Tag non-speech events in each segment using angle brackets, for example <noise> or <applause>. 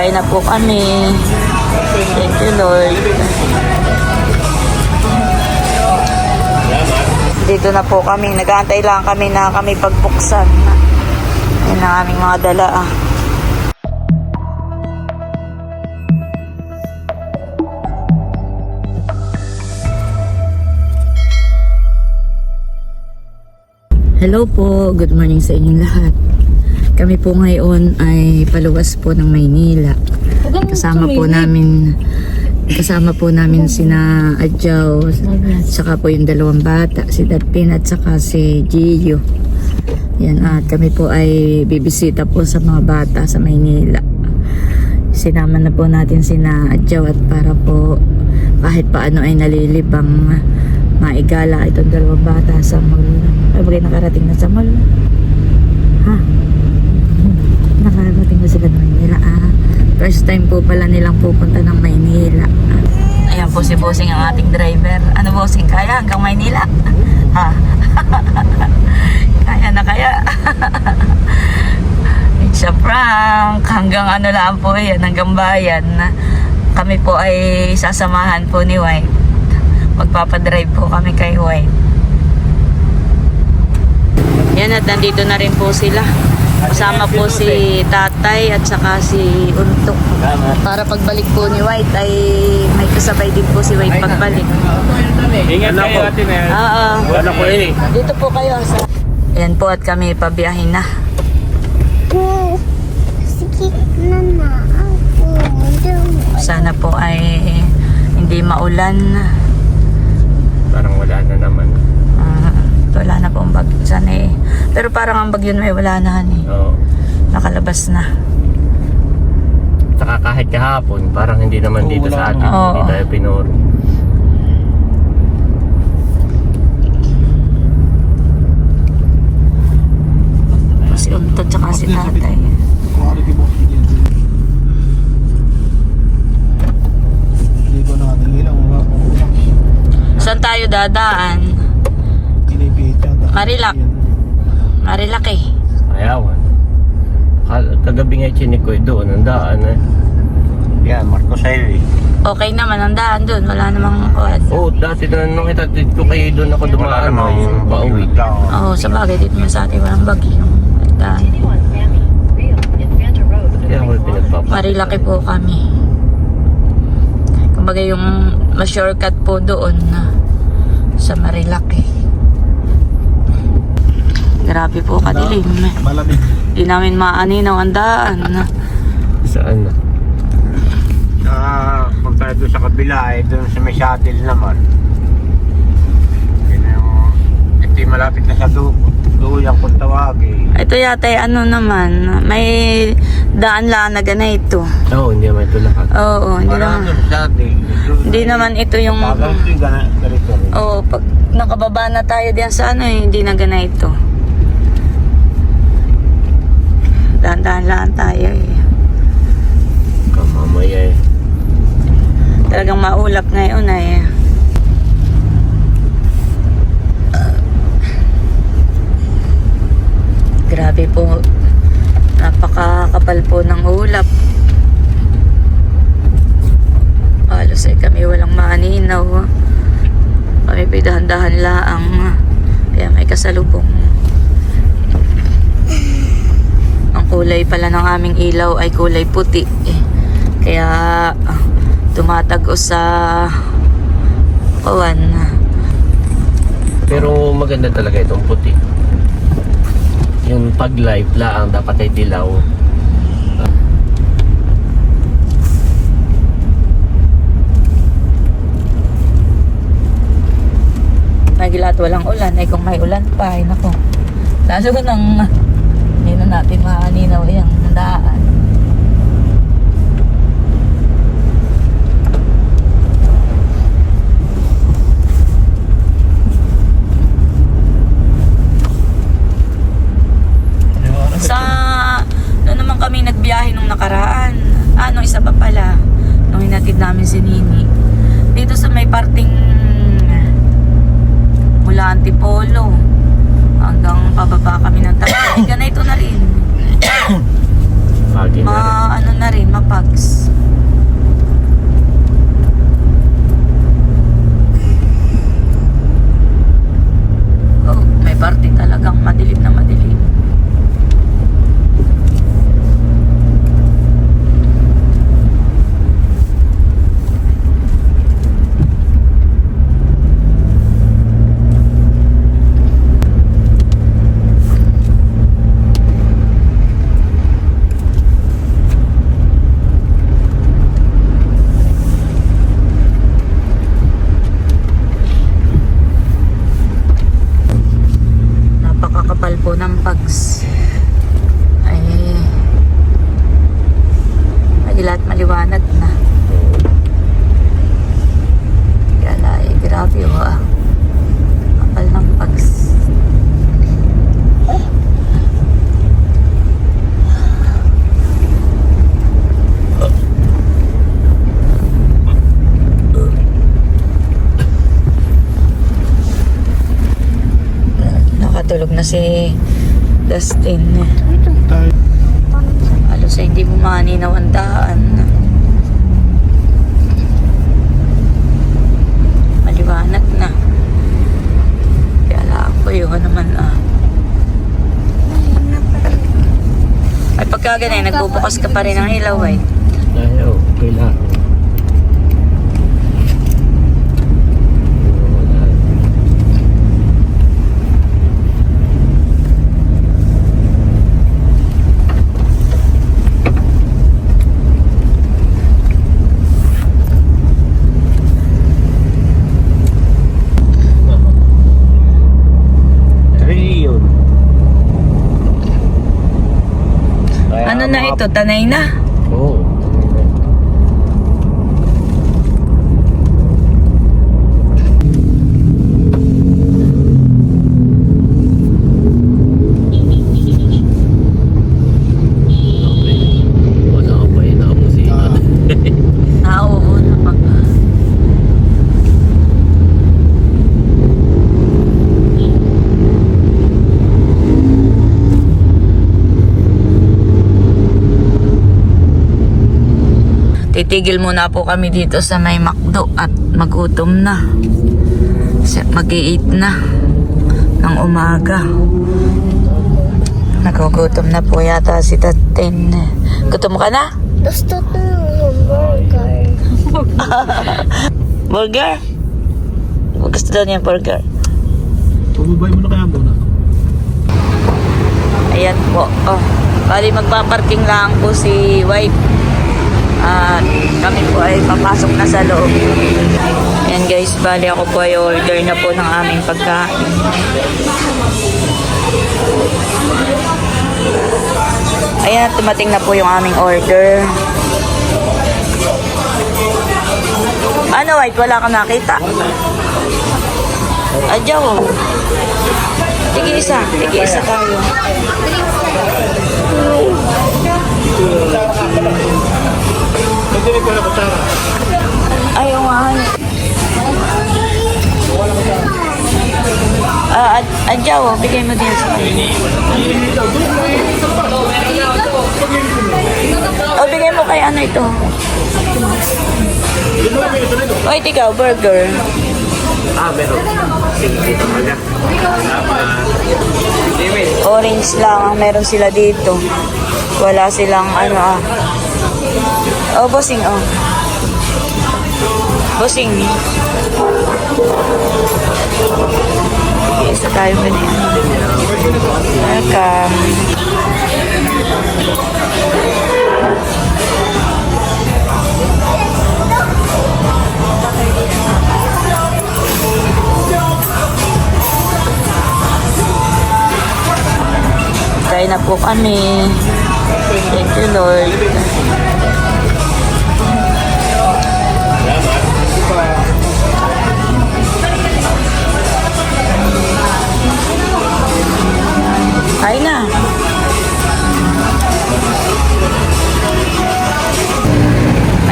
Kain na po kami. Thank you, Lord. Dito na po kami. Nag-aantay lang kami na kami pagbuksan. Yan ang aming mga dala. Ah. Hello po, good morning sa inyong lahat. Kami po ngayon ay paluwas po ng Maynila. Kasama po namin kasama po namin sina Adjaw, saka po yung dalawang bata, si Datpin at saka si Gio. Yan at kami po ay bibisita po sa mga bata sa Maynila. Sinama na po natin sina Adjaw at para po kahit paano ay nalilibang maigala itong dalawang bata sa mall. Ay, bagay nakarating na sa mall. Ha? Nakarating na sila ng Maynila. Ah, first time po pala nilang pupunta ng Maynila. Ayan po si Bossing ang ating driver. Ano Bossing, kaya hanggang Maynila? Ha? <laughs> kaya na kaya? <laughs> It's a prank. Hanggang ano lang po yan, hanggang bayan. Kami po ay sasamahan po ni White. Magpapadrive po kami kay White. Yan at nandito na rin po sila. Kasama po si tatay at saka si Untok. Para pagbalik po ni White ay may kasabay din po si White pagbalik. Ingat kayo ate na. Oo. Wala ko eh. Dito po kayo sa... Ayan po at kami pabiyahin na. Sana po ay hindi maulan. Parang wala na naman. Wala na pong bagyo. Sana eh. Pero parang ang bagyo na may wala na eh. Oo. Nakalabas na. Saka kahit kahapon, parang hindi naman dito sa atin. Oo. Hindi tayo pinuro. Si Untot tsaka si tatay. Hindi ko na natin ilang mga Saan tayo dadaan? Yata. Marilak. Marilaki. Ayawan. Ka- Kagabi nga chinik ko eh, doon, ang daan eh. Yan, Marcos Highway. Okay naman ang daan doon. Wala namang kuwan. Oo, dati na nung itatid ko kayo doon ako dumaan namang yung pauwi. Oo, sa bagay dito naman sa atin walang bagyo. Daan. Kaya ako pinagpapa. Marilaki po kami. Kumbaga yung mas shortcut po doon na sa Marilaki. Grabe po kadilim. Malamig. Di namin maaninaw ang daan. Saan na? Ah, pagka doon sa kabila, eh, doon sa may shuttle naman. Yun yung, ito yung malapit na sa du duyang kung tawagin. Ito yata ay ano naman, may daan lang na ganito. Oo, hindi naman ito lahat. Oo, hindi Parang naman. doon sa shuttle. doon- Hindi naman ito yung... Bagal ito yung gana- ganito rin. Oo, pag nakababa na tayo diyan sa ano, eh, hindi na ganito. Dahan-dahan lang tayo eh. Kamamaya eh. Talagang maulap ngayon ay. Grabe po. Napakakapal po ng ulap. Halos ay kami walang maaninaw. Kami dahan-dahan laang. Kaya may kasalubong. Ang kulay pala ng aming ilaw ay kulay puti. Eh. Kaya tumatagos sa kawan. Pero maganda talaga itong puti. Yung pag live laang dapat ay dilaw. Nagilat walang ulan. Ay kung may ulan pa, ay nako. Lalo nang natin maaninaw yung daan. Sa doon naman kami nagbiyahe nung nakaraan. Ah, nung isa pa pala. Nung hinatid namin si Nini. Dito sa may parting mula Antipolo hanggang pababa kami ng Tagay. Ganito na rin. Pagi na rin. Ma, ano na rin, mapags. kabila at maliwanag na. Kaya eh, grabe oh ah. Kapal ng pags. Nakatulog na si Dustin. Halos ay hindi mo maninaw ang daan. Maliwanag na. Kaya lang ko yun naman ah. Ay pagka ganyan, nagbubukas ka pa rin ng ilaw eh. Ay, okay lang. Wala. Ayun. Kaya Ano na mga- ito? Tanay na? Oo. Wala ka pa yun, nakapusihan. Ah, oo naman. Titigil muna po kami dito sa may McDo at magutom na. Mag-i-eat na ng umaga. Nagugutom na po yata si Tatin. Gutom ka na? Gusto ko burger. <laughs> Burger? Gusto daw niya burger. Pababay mo na kaya muna. Ayan po. Oh, bali magpaparking lang po si wife. At kami po ay papasok na sa loob. Ayan guys, bali ako po ay order na po ng aming pagkain. Ayan, tumating na po yung aming order. Ano, wife? Wala kang nakita? Adyaw. Tige isa. Tige isa tayo. Ayaw nga. Ah, ad adyaw, oh. bigay mo din sa kanya. O, bigay mo kay ano ito. O, ito ikaw, burger. Ah, meron. Sige, dito ka na. Orange lang ang meron sila dito. Wala silang ano ah. Oh, bossing oh. Bossing. Isa tayo ganyan. Welcome. Try na po kami. Thank you, Lord.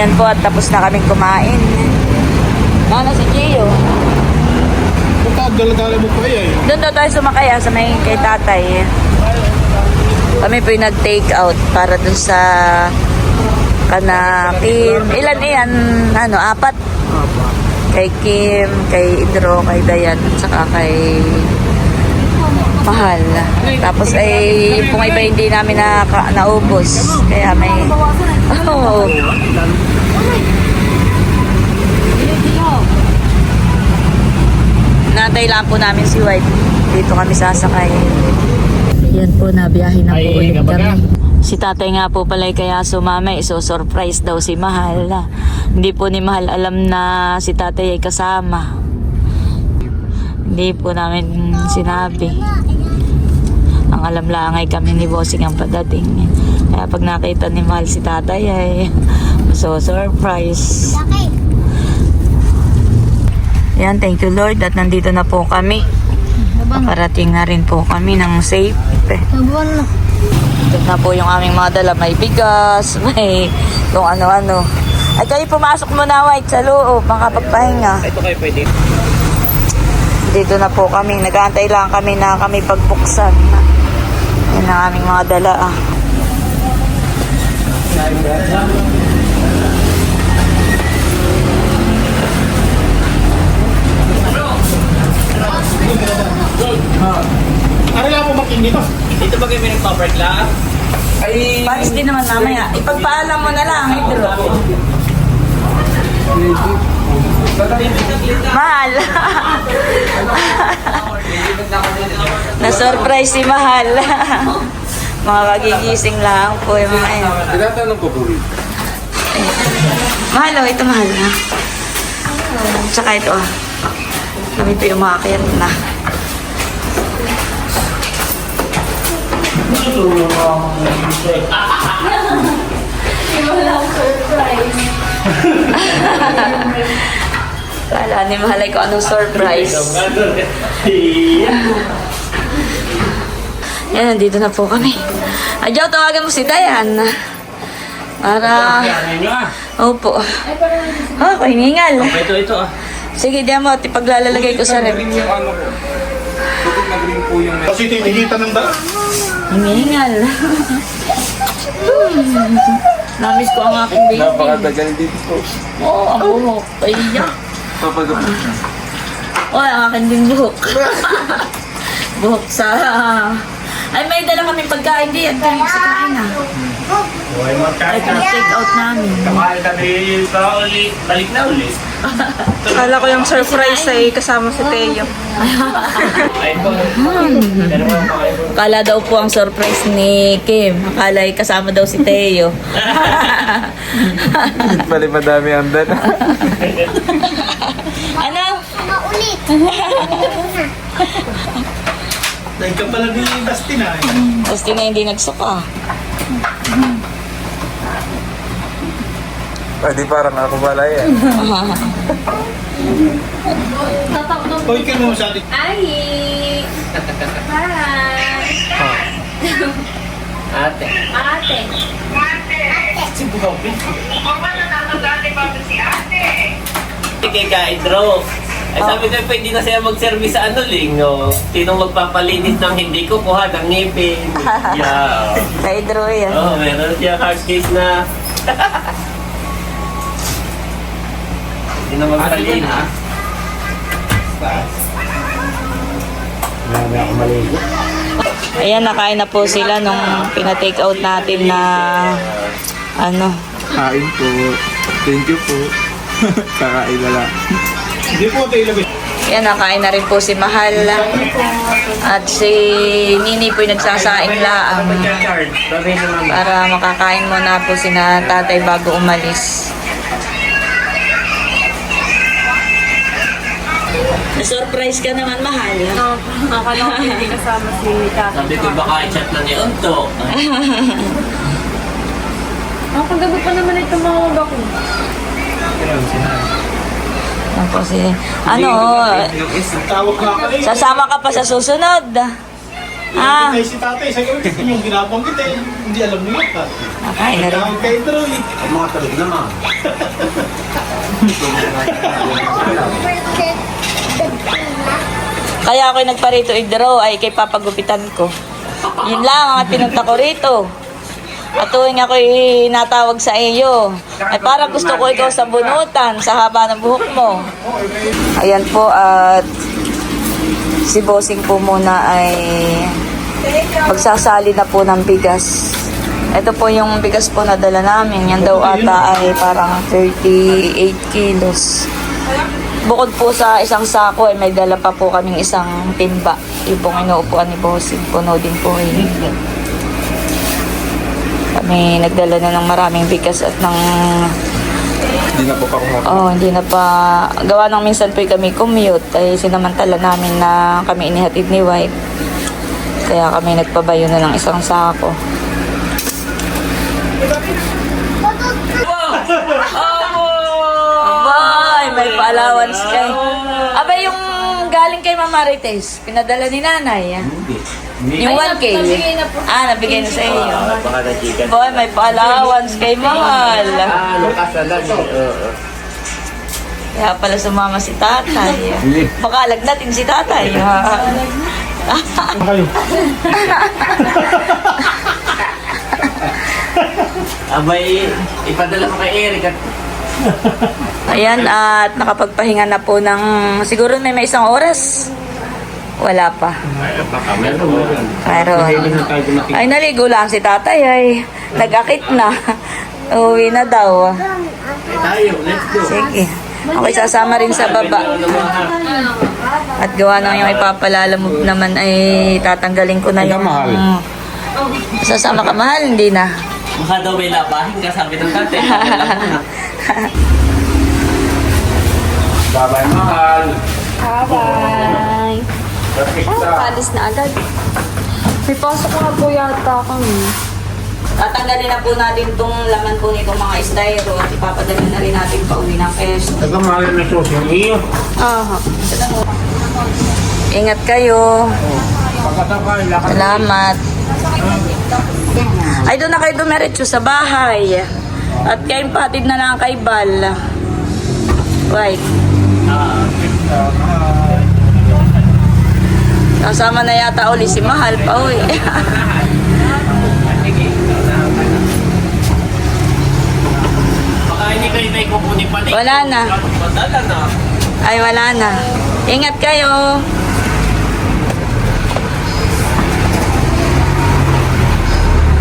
Ayan po at tapos na kaming kumain. Nana si Gio. Punta, dala-dala mo pa eh. Doon daw tayo sumakay ah, sa may kay tatay. Kami po yung nag-take out para dun sa kana Kim. Ilan iyan? Ano, apat? Kay Kim, kay Idro, kay Dayan, at saka kay Mahal. Tapos ay pong iba hindi namin na, naubos. Kaya may... <laughs> Oh, Natay lang po namin si White. Dito kami sasakay. Yan po, nabiyahe na po ulit kami. Si tatay nga po pala kaya sumama, iso-surprise daw si Mahal. Hindi po ni Mahal alam na si tatay ay kasama. Hindi po namin sinabi. Ang alam lang ay kami ni Bossing ang padating. Kaya pag nakita ni Mahal si tatay ay so surprise. Yan, thank you Lord at nandito na po kami. Parating na rin po kami ng safe. Ito na po yung aming mga dala. May bigas, may kung ano-ano. Ay kayo pumasok muna white sa loob, makapagpahinga. Ito kayo pwede. Dito na po kami. Nag-aantay lang kami na kami pagbuksan. Yan ang aming mga dala. Ah. Ano lang po making dito? Ito ba kayo pinag-cover lang? Ay, Paris din naman mamaya. Ipagpaalam mo na lang. Ito. Mahal. <laughs> Na-surprise si Mahal. <laughs> mga kagigising lang po yung mga yan. Tinatanong ko po. Mahal oh, ito mahal na. Tsaka ito ah. Kami po yung mga na. <laughs> Kala ni Mahalay ko anong surprise. Yan, nandito na po kami. Adyo, tawagan mo si Dayan. Para... Opo. Oh, hiningal. ito, ito ah. Sige, diyan mo. Ipaglalalagay ko sa rep. Kasi tinigita ng daan. Hiningal. <laughs> Namiss ko ang aking baby. Napakatagal dito po. Oo, ang buhok. Ay, yak. Papagapit. Oh, ang akin din buhok. <laughs> buhok sa... Ay, may dala kami pagkain di. Ang dami sa kain ah. Ay, take out namin. Kamahin kami pa ulit. Balik na ulit. Kala ko yung surprise ay kasama si Teo. Ko. Akala daw po ang surprise ni Kim. Akala ay kasama daw si Teo. <laughs> Bali madami ang dala. ano? Maulit. Dahil ka pala ni Dustin ah. Gusto na hindi nagsuka. Pwede parang ako pala yan. Hoy, ka mo sa atin. Ay. Hi. Ate. Ate. Si Bobby. Sige ka, Idro. Ay sabi ko, pwede na siya mag-service sa ano, Ling. No? Sinong magpapalinis ng hindi ko kuha ng ngipin. <laughs> Yeah. Kay Drew yan. Oh, meron siya hard case na. <laughs> Hindi na magpalinis. Marami ako maligo. Ayan, nakain na po sila nung pina-take out natin na ano. Kain po. Thank you po. Kakain na lang. Hindi po tayo ilagay. Ayan, nakain na rin po si Mahal. At si Nini po yung nagsasaing laang naman. para makakain muna po si na tatay bago umalis. Na-surprise ka naman, Mahal. Akala ko hindi <laughs> kasama si Tata. Sabi ko baka i-chat na ni Unto. Ang <laughs> kagabi pa naman ito mga ako. Po si... Ano, Tawag nga ka eh. sasama ka pa sa susunod. Ah, Ay, si tatay, sa gawin yung ginabanggit eh. Hindi alam yun. ah. nakain na rin. Tawag kay Drew eh. Mga talog naman. <laughs> Kaya ako nagparito i-draw ay kay papagupitan ko. Yun lang ang pinunta ko rito. At tuwing ako natawag sa iyo, ay parang gusto ko ikaw sa bunutan, sa haba ng buhok mo. Ayan po at si Bossing po muna ay magsasali na po ng bigas. Ito po yung bigas po na dala namin. Yan daw ata ay parang 38 kilos. Bukod po sa isang sako, ay may dala pa po kaming isang timba. Yung pong inuupuan ni Bossing. Puno din po yun. Kami nagdala na ng maraming bigas at ng... Hindi na po pa kumakas. Oh, hindi na pa... Gawa ng minsan po kami commute. Ay sinamantala namin na kami inihatid ni White. Kaya kami nagpabayo na ng isang sako. may pa-allowance kay. Aba, yung galing kay Mama Rites, pinadala ni Nanay. Ah. Hindi. Yung 1K. nabigay na po. Ah, nabigay na sa inyo. Ah, baka nagigan. Boy, may pa-allowance kay Mahal. Ah, nakasalan. Oo. Kaya pala sumama si tatay. Baka alag natin si tatay. Ah. Ah, ha? Kayo. Abay, ipadala mo kay Eric at Ayan, at nakapagpahinga na po ng siguro may may isang oras. Wala pa. meron. Pero, ay naligo lang si tatay ay nag-akit na. Uwi na daw. Sige. Okay, sasama rin sa baba. At gawa ng yung ipapalala mo naman ay tatanggalin ko na yung... Sasama ka mahal, hindi na. Baka daw may labahin ka, sabi ng tatay. Babay mahal. Bye. Alis na agad. May pasok na po yata kami. Tatanggalin na po natin itong laman po nitong mga styro at ipapadala na rin natin pa uwi ng pesto. Taga mahal na susi yung iyo. Aha. Ingat kayo. Pagkasakay, lakad. Salamat. Ay, doon na kayo dumiretso sa bahay. At kayo patid na lang kay Bal. Right. Kasama na yata uli si Mahal pa uwi. Wala na. Ay, wala na. Ingat kayo.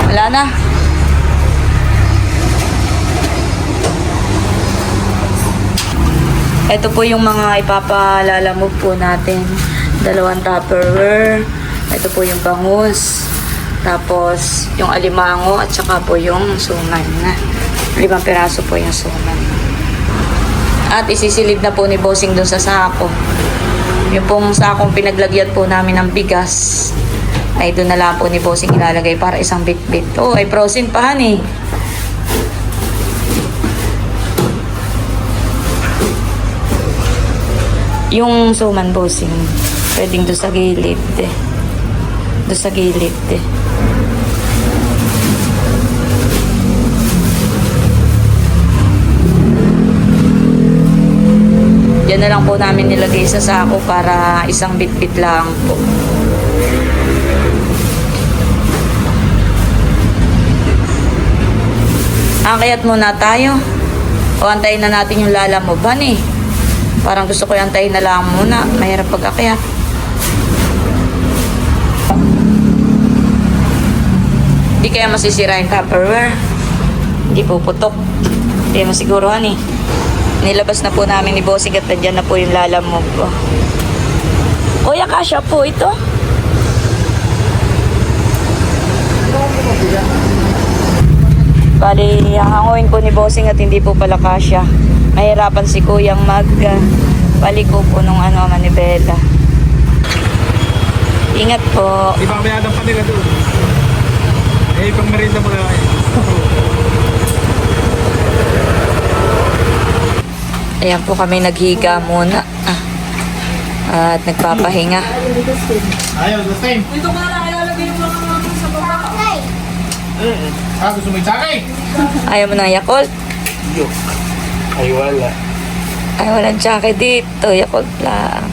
Wala na. Ito po yung mga ipapalalamog po natin. Dalawang tupperware. Ito po yung bangus. Tapos yung alimango at saka po yung suman. Limang piraso po yung suman. At isisilid na po ni Bossing doon sa sako. Yung pong sakong pinaglagyan po namin ng bigas, ay doon na lang po ni Bossing ilalagay para isang bit-bit. Oh, ay frozen pa han eh. Yung suman Bossing, pwedeng doon sa gilid eh. Doon sa gilid eh. Na lang po namin nilagay sa sako para isang bit-bit lang po. Akayat muna tayo. O antayin na natin yung lalamoban eh. Parang gusto ko yung antayin na lang muna. Mahirap pag akyat. Hindi kaya masisira yung Tupperware. Hindi puputok. Hindi mo siguruhan eh. Nilabas na po namin ni Bossing at nandiyan na po yung lalamog ko. Kuya, kasya po ito. Bali, hanguin po ni Bossing at hindi po pala kasya. Mahirapan si Kuyang mag uh, paliko po nung ano, manibela. Ingat po. Di ba bayadang pa nila doon? Eh, pang merinda mo na kayo. Ayan po kami naghiga muna. Ah. At nagpapahinga. Ayaw, the same. Dito ka na ilalagay yung mga sa baba. Ah, gusto mo yung sakay? Ayaw mo ng Yakult? Ay wala. Ay, walang tsake dito. Yakult lang.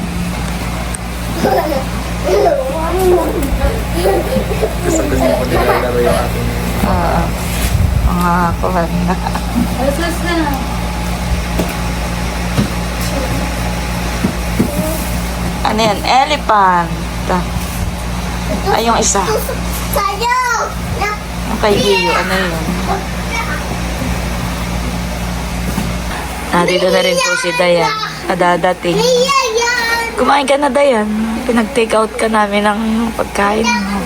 Oo. Mga kuhan na. Alas alas na. Ano yan? Elephant. Ay, yung isa. Sayo! Kay Gio. Ano yun? Ah, dito na rin po si Dayan. Kadadating. Kumain ka na, Dayan. Pinag-take out ka namin ng pagkain mo.